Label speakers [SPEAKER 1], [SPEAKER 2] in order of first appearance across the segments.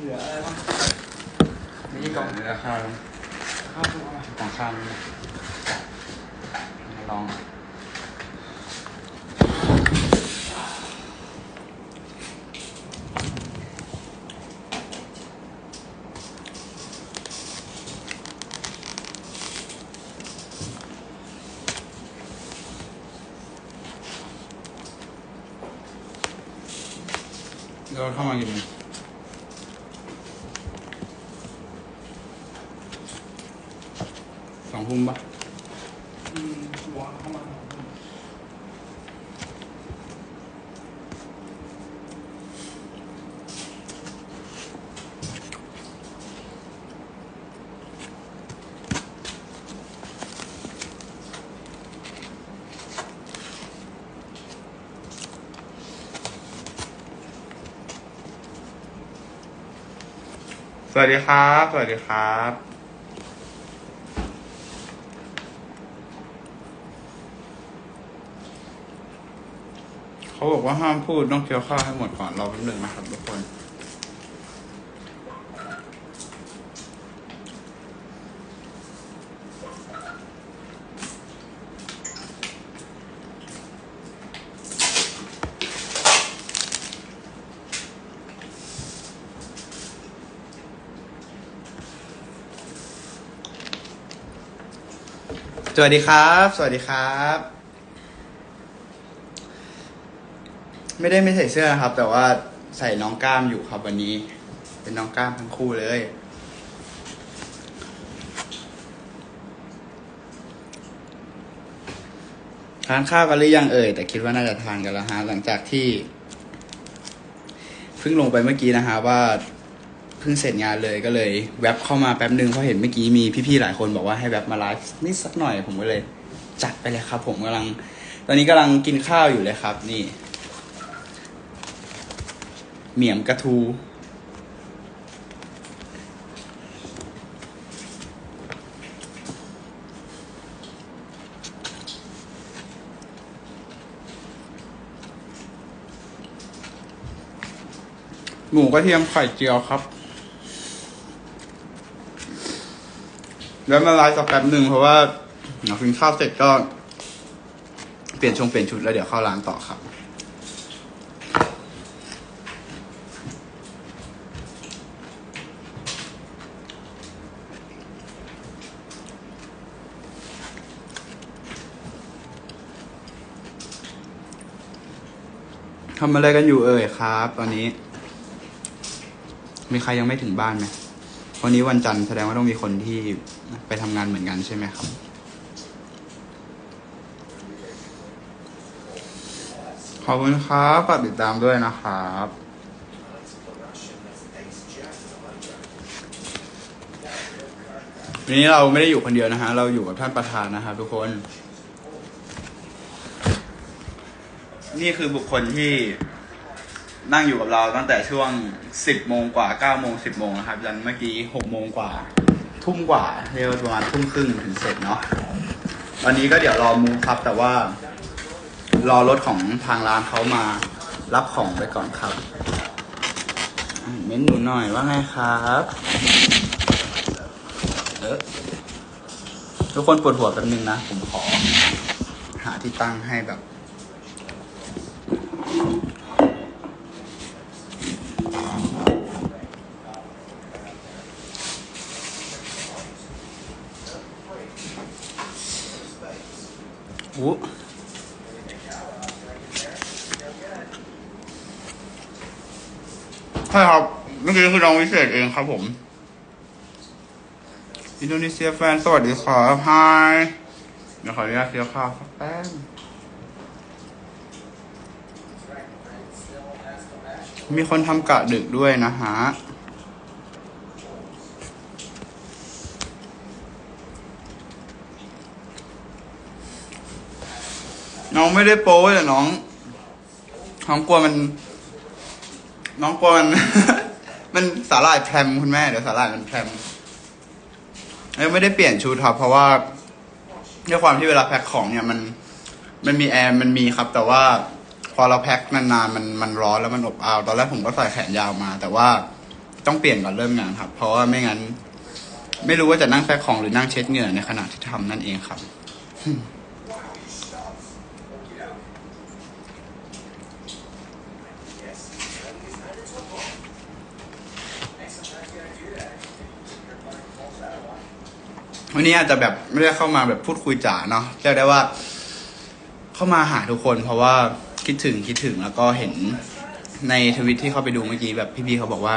[SPEAKER 1] เหลืออะไรบ้าง
[SPEAKER 2] นี่กล่องเนื้อข้าว
[SPEAKER 1] ข้าวตัวอะไร
[SPEAKER 2] กล่องข้าวนี่ลองเราเข้ามากี่โมงสอง ทุ่มปะสวัสดีครับ สวัสดีครับ เขาบอกว่าห้ามพูดต้องเคี้ยวข้าวให้หมดก่อนรอแป๊บนึงนะครับทุกคนสวัสดีครับ สวัสดีครับ ไม่ได้ไม่ใส่เสื้อนะครับ แต่ว่าใส่น้องกล้ามอยู่ครับวันนี้ เป็นน้องกล้ามทั้งคู่เลย ทานข้าวกันหรือยังเอ่ยแต่คิดว่าน่าจะทานกันแล้วฮะหลังจากที่เพิ่งลงไปเมื่อกี้นะฮะว่าเพิ่งเสร็จงานเลยก็เลย แวบเข้ามาแป๊บนึงเพราะเห็นเมื่อกี้มีพี่ๆหลายคนบอกว่าให้แวบมาไลฟ์นิดสักหน่อยผมก็เลย จัดไปเลยครับ ผมกำลัง ตอนนี้กำลังกินข้าวอยู่เลยครับ นี่ เหมี่ยมกระทู หมูกระเทียมไข่เจียวครับ แล้วมาไลฟ์สักแป๊บหนึ่งเพราะว่าเรากินข้าวเสร็จก็ เปลี่ยนชงเปลี่ยนชุดแล้วเดี๋ยวเข้าร้านต่อครับ ทำอะไรกันอยู่เอ่ยครับ ตอนนี้ มีใครยังไม่ถึงบ้านไหมวันนี้วันจันทร์แสดงว่าต้องมีคนที่ไปทำงานเหมือนกันใช่ไหมครับ ขอบคุณครับฝากติดตามด้วยนะครับวันนี้เราไม่ได้อยู่คนเดียวนะฮะ เราอยู่กับท่านประธานนะครับทุกคน นี่คือบุคคลที่นั่งอยู่กับเราตั้งแต่ช่วงสิบโมงกว่าเก้าโมงสิบโมงนะครับยันเมื่อกี้หกโมงกว่า ทุ่มกว่าเรียกว่าประมาณทุ่มครึ่งถึงเสร็จเนาะวันนี้ก็เดี๋ยวรอมูครับ แต่ว่ารอรถของทางร้านเขามารับของไปก่อนครับเม้นหนูหน่อยว่าไงครับเออทุกคนปวดหัวแป๊บนึงนะ ผมขอ หาที่ตั้งให้แบบ อู้ใช่ครับเมื่อกี้คือน้องวิเศษเองครับผม อินโดนีเซียแฟน สวัสดีครับไฮเดี๋ยวขออนุญาตเคี้ยวข้าสักแป๊บมีคนทำกะดึกด้วยนะฮะ น้องไม่ได้โป้แต่น้อง น้องกลัวมัน น้องกลัวมัน มันสาหร่ายแพรมคุณแม่เดี๋ยวสาหร่ายมันแพรมแล้วไม่ได้เปลี่ยนชุดครับเพราะว่าด้วยความที่เวลาแพ็คของเนี่ยมัน มันมีแอร์มันมีครับ แต่ว่าพอเราแพ็คนานๆมันมันร้อนแล้วมันอบอ้าวตอนแรกผมก็ใส่แขนยาวมา แต่ว่าต้องเปลี่ยนก่อนเริ่มงานครับ เพราะว่าไม่งั้น ไม่รู้ว่าจะนั่งแพ็คของหรือนั่งเช็ดเหงื่อในขณะที่ทำนั่นเองครับ วันนี้อาจจะแบบไม่ได้เข้ามาแบบพูดคุยจ๋าเนาะเรียกได้ว่า เข้ามาหาทุกคน เพราะว่าคิดถึงคิดถึงแล้วก็เห็นในทวิตที่เข้าไปดูเมื่อกี้แบบพี่ๆเขาบอกว่า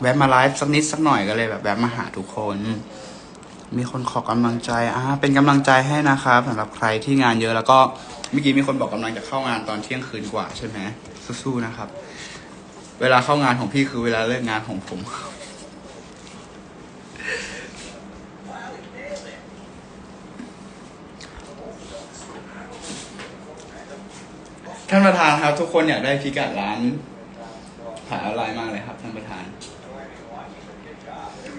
[SPEAKER 2] แวะมาไลฟ์สักนิดสักหน่อยก็เลยแบบแวะมาหาทุกคน มีคนขอกำลังใจอ่าเป็นกำลังใจให้นะครับสำหรับใครที่งานเยอะแล้วก็เมื่อกี้มีคนบอกกำลังจะเข้างานตอนเที่ยงคืนกว่าใช่ไหมสู้ๆนะครับ เวลาเข้างานของพี่คือเวลาเลิกงานของผม ท่านประธานครับ ทุกคนอยากได้พิกัดร้านขายออนไลน์มากเลยครับ ท่านประธาน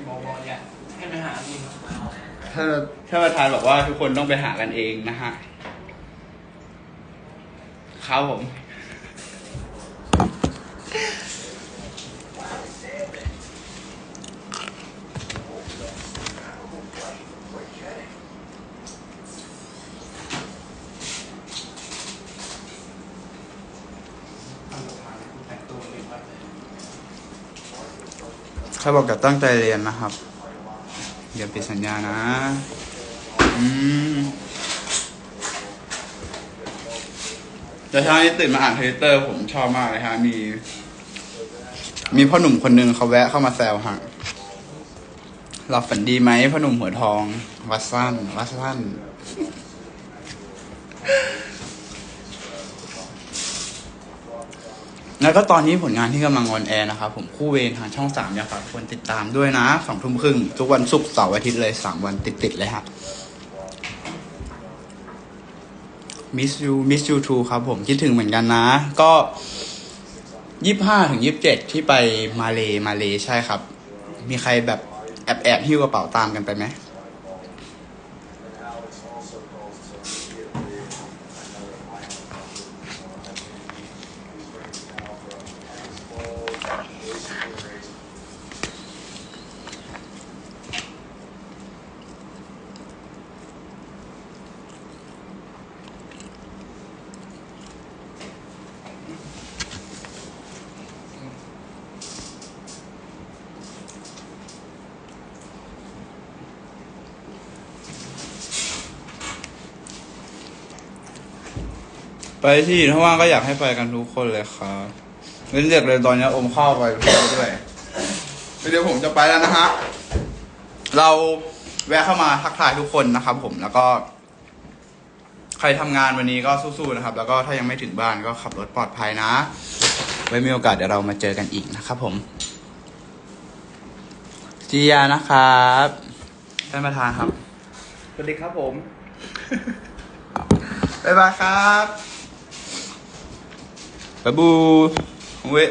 [SPEAKER 1] บอกบอกอย่าให้ไปหาดีครับ
[SPEAKER 2] ท่านท่านประธานบอกว่าทุกคนต้องไปหากันเองนะฮะครับผม
[SPEAKER 1] ท่านประธานแต่งตัวเรียบร้อยเลย
[SPEAKER 2] เขาบอกจะตั้งใจเรียนนะครับอย่าปิดสัญญานะ อืมแต่เช้านี้ตื่นมาอ่านทวิตเตอร์ผมชอบมากเลยฮะ มี มีพ่อหนุ่มคนหนึ่งเขาแวะเข้ามาแซวฮะหลับฝันดีไหมพ่อหนุ่มหัวทอง วัดสั้น วัดสั้น แล้วก็ตอนนี้ผลงานที่กำลังออนแอร์นะครับผมคู่เวรทางช่องสามอยากฝากทุกคนติดตามด้วยนะสองทุ่มครึ่งทุกวันศุกร์เสาร์อาทิตย์เลยสามวันติดๆเลยครับ Miss you Miss you too ครับผมคิดถึงเหมือนกันนะ ก็ยี่ห้าถึงยี่สิบเจ็ดที่ไปมาเลมาเลใช่ครับ มีใครแบบแอบแอบหิ้วกระเป๋าตามกันไปไหม ที่ถ้าว่างก็อยากให้ไปกันทุกคนเลยครับเล่นเด็กเลยตอนนี้อมข้าวไปด้วยเดี๋ยวผมจะไปแล้วนะฮะเราแวะเข้ามาทักทายทุกคนนะครับ ผมแล้วก็ ใครทำงานวันนี้ก็สู้ๆนะครับ แล้วก็ถ้ายังไม่ถึงบ้านก็ขับรถปลอดภัยนะ ไว้มีโอกาสเดี๋ยวเรามาเจอกันอีกนะครับ ผมจียานะครับท่านประธานครับ
[SPEAKER 1] สวัสดีครับผม
[SPEAKER 2] บ๊ายบายครับ บ๊ายบูเว้ย